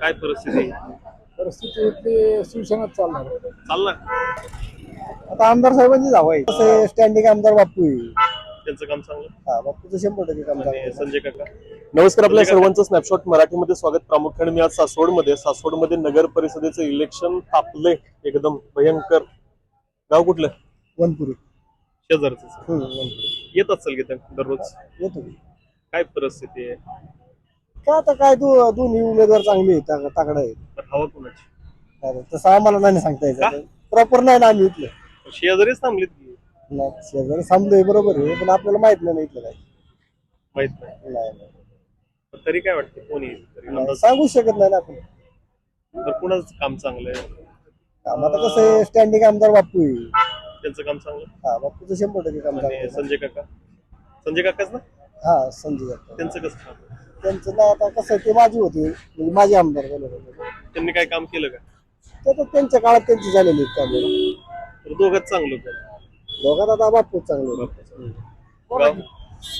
काय परिस्थिती? आहे? परिस्थिती इथली शिवसेनाच चालणार. चालणार. आता आमदार साहेबांची धाव आहे. कसं स्टँडिंग आमदार बापू आहे. त्यांचं काम चांगलं? हा बापूचं शंभर टक्के काम आणि संजय काका? नमस्कार आपल्या सर्वांचं स्नॅपशॉट मराठीमध्ये स्वागत. प्रामुख्याने मी आज सासवडमध्ये. सासवडमध्ये नगर परिषदेचं इलेक्शन तापले एकदम भयंकर. गाव कुठलं? वनपुरी. शेजारच. हम्म, वनपुरी. येत असेल की त्या दररोज? येतो. काय परिस्थिती आहे? काय आता काय दो दोन्ही उमेदवार चांगले आहेत ताक- ताकडे आहेत? तर हवा कोणाची? काय ते, तसं आम्हाला नाही सांगता का? यायचं प्रॉपर नाही ना आम्ही इथलं. शेजारीच थांबलीत की. नाही, शेजारी थांबलोय बरोबर आहे पण आपल्याला माहीत नाही ना इथलं काय. माहीत नाही. नाही, नाही. पण तरी काय वाटतं कोणी येईल? तरी नाही अंदाज सांगू शकत नाही ना आपण. तर कुणाचं काम चांगलं आहे? काम आता कसं स्टँडिंग आमदार बापू आहे. त्यांचं काम चांगलं हा बापूचं शंभर टक्के काम आणि चांगलं संजय काका? संजय काकाच ना? हा संजय जाधव. त्यांचं कसं काम आहे? त्यांचं ना आता कसं आहे, ते माझी होते. म्हणजे माझे आमदार बरोबर त्यांनी काय काम केलं का? ते तर त्यांच्या काळात त्यांची झालेली आहेत कामं. तर दोघात चांगलं होतं. दोघात आता बापूच चांगले होते. गाव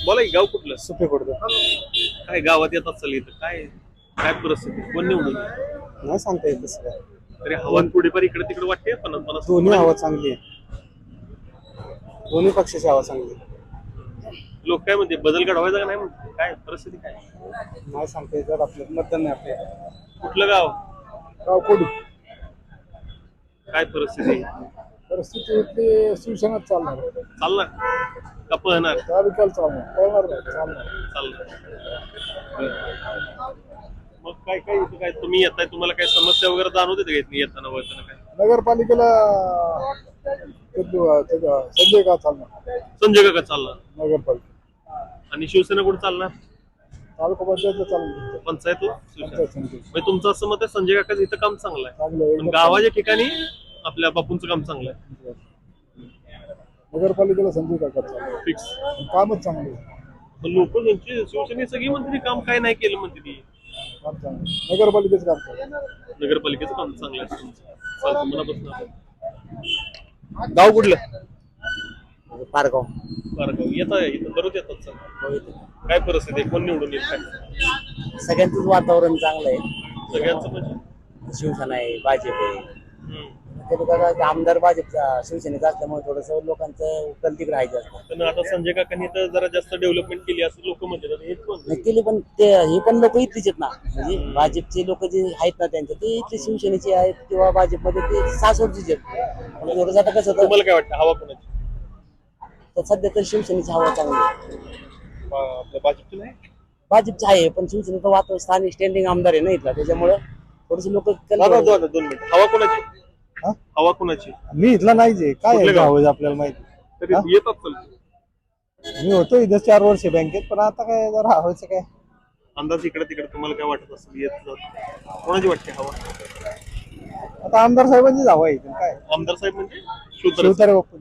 बोला की गाव कुठलं? सुपे पडतो काय गावात येत असेल इथं? काय काय परिस्थिती? कोण निवडून येईल? नाही सांगता येत तसं काय. तरी हवा थोडीफार इकडे तिकडे वाटते पन्नास पन्नास दोन्ही हवा चांगली आहे दोन्ही पक्षाची हवा चांगली आहे. लोक काय म्हणते बदल घडवायचा का नाही म्हणते? काय परिस्थिती काय? नाही सांगता येत जर आपलं मतदान नाही आपल्या कुठलं गाव? गाव कोडी काय परिस्थिती? आहे? परिस्थिती इथली शिवसेनाच चालणार. चालणार? का पळणार? चालणार. कळणार नाही चालणार. चालणार. बरं. मग काय काय इथं काय तुम्ही येताय? तुम्हाला काय समस्या वगैरे जाणवते का इथं येताना वळताना काय? नगरपालिकेला ते- ते- संजय का चालणार? संजय काका चालणार. नगरपालिका आणि शिवसेना कुठे चालणार? तालुका पंचायतला शिवसेना. म्हणजे तुमचं असं मत आहे संजय काकाचं इथं काम चांगलं आहे. पण गावाच्या ठिकाणी आपल्या बापूंचं काम चांगलं आहे. नगरपालिकेला संजय काका फिक्स कामच चांगलं आहे. लोक त्यांची शिवसेने सगळी म्हणते ती काम काय नाही केलं म्हणते ती. काम चांगलं आहे. नगरपालिकेचं काम आहे. नगरपालिकेचं काम चांगलं आहे तुमचं. चालतं मनापासून. गाव कुठलं? पारगाव. पारगाव. येत आहे इथं बरोच येतात सर काय परिस्थिती आहे? कोण निवडून येत काय? सगळ्यांचंच वातावरण चांगलं आहे. सगळ्यांचं म्हणजे? शिवसेना आहे भाजप आहे. हम्म. ते आमदार भाजपचा शिवसेनेचा असल्यामुळे थोडस लोकांचं कल्तीक राहायचं असतं पण आता संजय काकांनी तर जरा जास्त डेव्हलपमेंट केली असं लोक म्हणतात. आता हेच म्हणतात. नाही केली पण ते हे पण लोक इथलीच आहेत ना. म्हणजे भाजपचे लोक जे आहेत ना त्यांचे ते इथले शिवसेनेचे आहेत किंवा भाजपमध्ये ते सासवडचीच आहेत. पण थोडंसं आता कसं होतं तुम्हाला काय वाटतं? हवा कोणाची? तर सध्या तर शिवसेनेची हवा चांगली आहे. भाजपची नाही? भाजपचे आहे पण शिवसेनेचं वातावरण स्थानिक स्टँडिंग आमदार आहे ना इथला त्याच्यामुळे थोडेसे लोक दादा, दोन मिनिट. हवा कोणाची? हा? हवा कोणाची? मी इथला नाहीच आहे. काय कुठलं आहे गाव? गाव आपल्याला माहिती? तरी हा? मी होतो इथं चार वर्ष बँकेत पण आता काय जरा व्हायचं काय? अंदाज इकडे तिकडे तुम्हाला काय वाटत असेल? येत जात कोणाची वाटते हवा? आता आमदार साहेबांची धाव आहे इथं काय? आमदार साहेब म्हणजे शिवतर शिवतारे. बापू